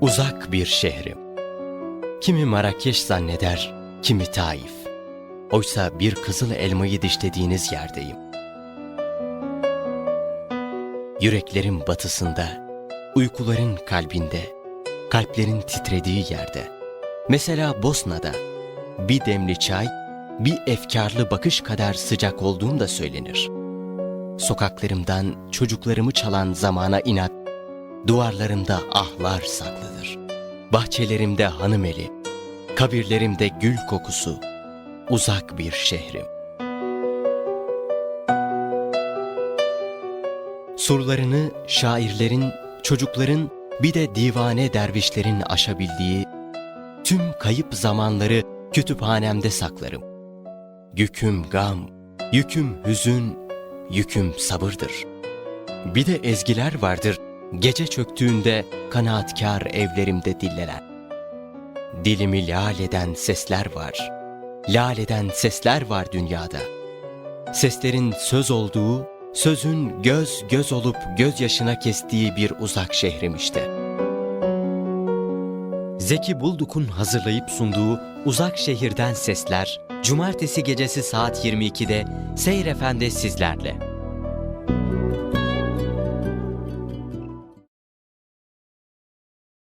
uzak bir şehrim. Kimi Marrakeş zanneder, kimi Taif. Oysa bir kızıl elmayı dişlediğiniz yerdeyim. Yüreklerin batısında, uykuların kalbinde, kalplerin titrediği yerde. Mesela Bosna'da bir demli çay, bir efkarlı bakış kadar sıcak olduğum da söylenir. Sokaklarımdan çocuklarımı çalan zamana inat, duvarlarımda ahlar saklıdır. Bahçelerimde hanım eli, kabirlerimde gül kokusu, uzak bir şehrim. Surlarını şairlerin, çocukların bir de divane dervişlerin aşabildiği tüm kayıp zamanları kütüphanemde saklarım. Yüküm gam, yüküm hüzün, yüküm sabırdır. Bir de ezgiler vardır gece çöktüğünde kanaatkar evlerimde dillenen. Dilimi lal eden sesler var. Lal eden sesler var dünyada. Seslerin söz olduğu, sözün göz göz olup gözyaşına kestiği bir uzak şehrim işte. Zeki Bulduk'un hazırlayıp sunduğu Uzak Şehirden Sesler, Cumartesi gecesi saat 22'de Seyir Efendi sizlerle.